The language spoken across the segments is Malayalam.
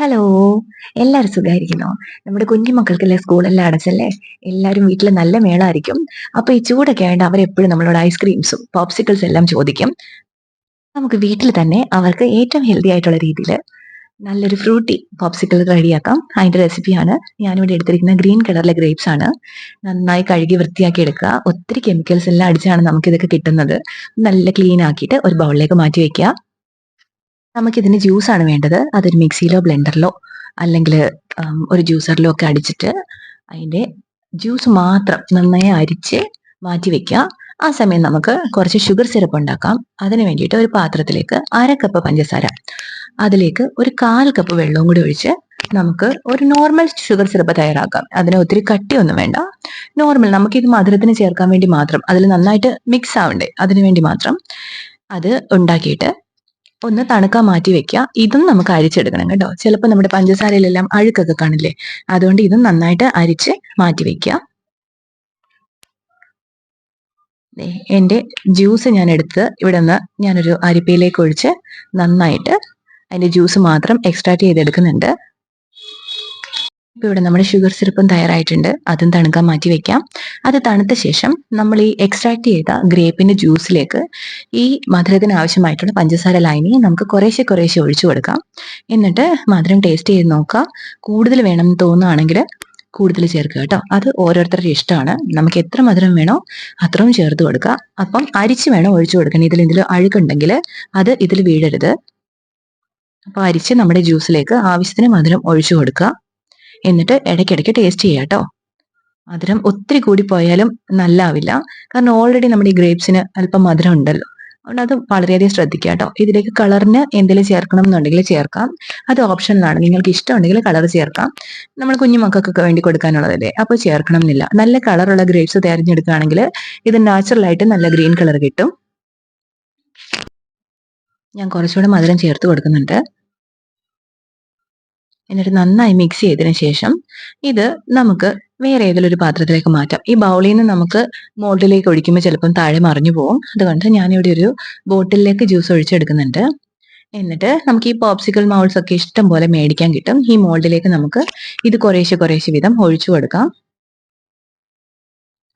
ഹലോ എല്ലാവരും സുഖമായിരിക്കുന്നോ നമ്മുടെ കുഞ്ഞുമക്കൾക്കല്ലേ സ്കൂളെല്ലാം അടച്ചല്ലേ? എല്ലാവരും വീട്ടിൽ നല്ല മേളായിരിക്കും. അപ്പോൾ ഈ ചൂടൊക്കെ ആയതുകൊണ്ട് അവരെപ്പോഴും നമ്മളോട് ഐസ്ക്രീംസും പോപ്സിക്കിൾസ് എല്ലാം ചോദിക്കും. നമുക്ക് വീട്ടിൽ തന്നെ അവർക്ക് ഏറ്റവും ഹെൽത്തി ആയിട്ടുള്ള രീതിയിൽ നല്ലൊരു ഫ്രൂട്ടി പോപ്സിക്കിൾ റെഡിയാക്കാം. അതിന്റെ റെസിപ്പിയാണ് ഞാനിവിടെ എടുത്തിരിക്കുന്ന ഗ്രീൻ കളറിലെ ഗ്രേപ്സ് ആണ്. നന്നായി കഴുകി വൃത്തിയാക്കി എടുക്കുക. ഒത്തിരി കെമിക്കൽസ് എല്ലാം അടിച്ചാണ് നമുക്കിതൊക്കെ കിട്ടുന്നത്. നല്ല ക്ലീൻ ആക്കിയിട്ട് ഒരു ബൗളിലേക്ക് മാറ്റി വെക്കുക. നമുക്കിതിന് ജ്യൂസാണ് വേണ്ടത്. അതൊരു മിക്സിയിലോ ബ്ലെൻഡറിലോ അല്ലെങ്കിൽ ഒരു ജ്യൂസറിലോ ഒക്കെ അടിച്ചിട്ട് അതിന്റെ ജ്യൂസ് മാത്രം നന്നായി അരിച്ച് മാറ്റി വെക്കുക. ആ സമയം നമുക്ക് കുറച്ച് ഷുഗർ സിറപ്പ് ഉണ്ടാക്കാം. അതിന് വേണ്ടിയിട്ട് ഒരു പാത്രത്തിലേക്ക് അര കപ്പ് പഞ്ചസാര. അതിലേക്ക് ഒരു കാൽ കപ്പ് വെള്ളവും കൂടി ഒഴിച്ച് നമുക്ക് ഒരു നോർമൽ ഷുഗർ സിറപ്പ് തയ്യാറാക്കാം. അതിന് ഒത്തിരി കട്ടിയൊന്നും വേണ്ട. നോർമൽ നമുക്ക് ഇത് മധുരത്തിന് ചേർക്കാൻ വേണ്ടി മാത്രം അതിൽ നന്നായിട്ട് മിക്സ് ആവണ്ടേ അതിനു വേണ്ടി മാത്രം അത് ഉണ്ടാക്കിയിട്ട് ഒന്ന് തണുക്കാൻ മാറ്റി വെക്കുക. ഇതും നമുക്ക് അരിച്ചെടുക്കണം കേട്ടോ. ചിലപ്പോൾ നമ്മുടെ പഞ്ചസാരയിലെല്ലാം അഴുക്കൊക്കെ കാണില്ലേ? അതുകൊണ്ട് ഇതും നന്നായിട്ട് അരിച്ച് മാറ്റി വെക്കുക. എന്റെ ജ്യൂസ് ഞാൻ എടുത്ത് ഇവിടെ നിന്ന് ഞാനൊരു അരിപ്പയിലേക്ക് ഒഴിച്ച് നന്നായിട്ട് അതിന്റെ ജ്യൂസ് മാത്രം എക്സ്ട്രാക്ട് ചെയ്തെടുക്കുന്നുണ്ട്. ഇപ്പൊ ഇവിടെ നമ്മുടെ ഷുഗർ സിറപ്പും തയ്യാറായിട്ടുണ്ട്. അതും തണുക്കാൻ മാറ്റി വെക്കാം. അത് തണുത്ത ശേഷം നമ്മൾ ഈ എക്സ്ട്രാക്ട് ചെയ്ത ഗ്രേപ്പിന്റെ ജ്യൂസിലേക്ക് ഈ മധുരത്തിന് ആവശ്യമായിട്ടുള്ള പഞ്ചസാര ലൈനി നമുക്ക് കുറേശ്ശെ കുറേശ്ശെ ഒഴിച്ചു കൊടുക്കാം. എന്നിട്ട് മധുരം ടേസ്റ്റ് ചെയ്ത് നോക്കാം. കൂടുതൽ വേണമെന്ന് തോന്നുകയാണെങ്കിൽ കൂടുതൽ ചേർക്കുക കേട്ടോ. അത് ഓരോരുത്തരുടെ ഇഷ്ടമാണ്. നമുക്ക് എത്ര മധുരം വേണോ അത്രയും ചേർത്ത് കൊടുക്കുക അപ്പം അരിച്ച് വേണം ഒഴിച്ചു കൊടുക്കണം. ഇതിൽ ഇതിൽ അഴുക്കുണ്ടെങ്കിൽ അത് ഇതിൽ വീഴരുത്. അപ്പോൾ അരിച്ച് നമ്മുടെ ജ്യൂസിലേക്ക് ആവശ്യത്തിന് മധുരം ഒഴിച്ചു കൊടുക്കുക. എന്നിട്ട് ഇടയ്ക്കിടയ്ക്ക് ടേസ്റ്റ് ചെയ്യാം കേട്ടോ മധുരം ഒത്തിരി കൂടി പോയാലും നല്ലാവില്ല. കാരണം ഓൾറെഡി നമ്മുടെ ഈ ഗ്രേപ്സിന് അല്പം മധുരം ഉണ്ടല്ലോ. അതുകൊണ്ട് അത് വളരെയധികം ശ്രദ്ധിക്കുക കേട്ടോ ഇതിലേക്ക് കളറിന് എന്തെങ്കിലും ചേർക്കണം എന്നുണ്ടെങ്കിൽ ചേർക്കാം. അത് ഓപ്ഷനിലാണ് നിങ്ങൾക്ക് ഇഷ്ടമുണ്ടെങ്കിൽ കളർ ചേർക്കാം. നമ്മൾ കുഞ്ഞു മക്കൾക്കൊക്കെ വേണ്ടി കൊടുക്കാനുള്ളതല്ലേ. അപ്പോൾ ചേർക്കണം എന്നില്ല. നല്ല കളറുള്ള ഗ്രേപ്സ് തിരഞ്ഞെടുക്കുകയാണെങ്കിൽ ഇത് നാച്ചുറലായിട്ട് നല്ല ഗ്രീൻ കളർ കിട്ടും. ഞാൻ കുറച്ചുകൂടെ മധുരം ചേർത്ത് കൊടുക്കുന്നുണ്ട്. എന്നിട്ട് നന്നായി മിക്സ് ചെയ്തതിനു ശേഷം ഇത് നമുക്ക് വേറെ ഏതെങ്കിലും ഒരു പാത്രത്തിലേക്ക് മാറ്റാം. ഈ ബൗളിൽ നിന്ന് നമുക്ക് മോൾഡിലേക്ക് ഒഴിക്കുമ്പോൾ ചിലപ്പം താഴെ മറിഞ്ഞു പോകും. അതുകൊണ്ട് ഞാനിവിടെ ഒരു ബോട്ടിലേക്ക് ജ്യൂസ് ഒഴിച്ചെടുക്കുന്നുണ്ട്. എന്നിട്ട് നമുക്ക് ഈ പോപ്സിക്കൽ മൗൾസ് ഒക്കെ ഇഷ്ടം പോലെ മേടിക്കാൻ കിട്ടും. ഈ മോൾഡിലേക്ക് നമുക്ക് ഇത് കുറേശ്ശെ കുറേശ്ശെ വിധം ഒഴിച്ചു കൊടുക്കാം.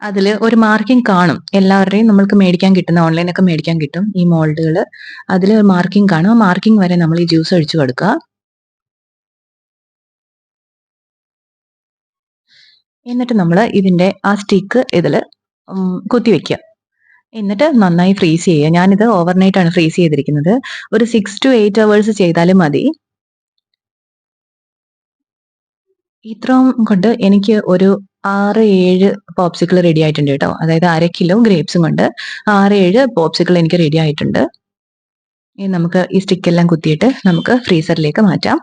അതിൽ ഒരു മാർക്കിംഗ് കാണും. എല്ലാവരുടെയും നമ്മൾക്ക് മേടിക്കാൻ കിട്ടുന്ന ഓൺലൈനൊക്കെ മേടിക്കാൻ കിട്ടും ഈ മോൾഡുകൾ അതിൽ മാർക്കിംഗ് കാണും. ആ മാർക്കിംഗ് വരെ നമ്മൾ ഈ ജ്യൂസ് ഒഴിച്ചു കൊടുക്കുക. എന്നിട്ട് നമ്മൾ ഇതിന്റെ ആ സ്റ്റിക്ക് ഇതിൽ കുത്തിവെക്കുക എന്നിട്ട് നന്നായി ഫ്രീസ് ചെയ്യുക. ഞാനിത് ഓവർനൈറ്റ് ആണ് ഫ്രീസ് ചെയ്തിരിക്കുന്നത്. ഒരു സിക്സ് ടു എയ്റ്റ് അവേഴ്സ് ചെയ്താലും മതി. ഇത്രയും കൊണ്ട് എനിക്ക് ഒരു ആറ് ഏഴ് പോപ്സിക്കിൾ റെഡി ആയിട്ടുണ്ട് കേട്ടോ. അതായത് അര കിലോ ഗ്രേപ്സും കൊണ്ട് ആറ് ഏഴ് പോപ്സിക്കിൾ എനിക്ക് റെഡി ആയിട്ടുണ്ട്. ഇനി നമുക്ക് ഈ സ്റ്റിക്കെല്ലാം കുത്തിയിട്ട് നമുക്ക് ഫ്രീസറിലേക്ക് മാറ്റാം.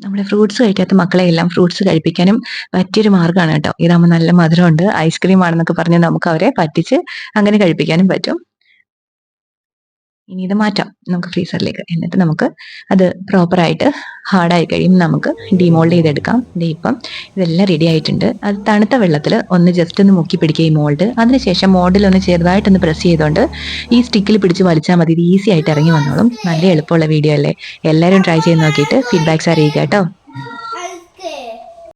നമ്മുടെ ഫ്രൂട്ട്സ് കഴിക്കാത്ത മക്കളെ എല്ലാം ഫ്രൂട്ട്സ് കഴിപ്പിക്കാനും പറ്റിയൊരു മാർഗമാണ് കേട്ടോ. ഇതാകുമ്പോൾ നല്ല മധുരമുണ്ട്. ഐസ്ക്രീം ആണെന്നൊക്കെ പറഞ്ഞ് നമുക്ക് അവരെ പറ്റിച്ച് അങ്ങനെ കഴിപ്പിക്കാനും പറ്റും. ഇനി ഇത് മാറ്റാം. നമുക്ക് ഫ്രീസറിലേക്ക് എന്നിട്ട് നമുക്ക് അത് പ്രോപ്പറായിട്ട് ഹാർഡായി കഴിയുമ്പോൾ നമുക്ക് ഡിമോൾഡ് ചെയ്തെടുക്കാം. ഇപ്പം ഇതെല്ലാം റെഡി ആയിട്ടുണ്ട്. അത് തണുത്ത വെള്ളത്തിൽ ഒന്ന് ജസ്റ്റ് ഒന്ന് മുക്കി പിടിക്കുക ഈ മോൾഡ് അതിനുശേഷം മോൾഡിൽ ഒന്ന് ചെറുതായിട്ടൊന്ന് പ്രസ് ചെയ്തുകൊണ്ട് ഈ സ്റ്റിക്കിൽ പിടിച്ച് വലിച്ചാൽ മതി. ഇത് ഈസി ആയിട്ട് ഇറങ്ങി വന്നോളും. നല്ല എളുപ്പമുള്ള വീഡിയോ അല്ലേ? എല്ലാവരും ട്രൈ ചെയ്ത് നോക്കിയിട്ട് ഫീഡ്ബാക്ക്സ് അറിയിക്കുക കേട്ടോ.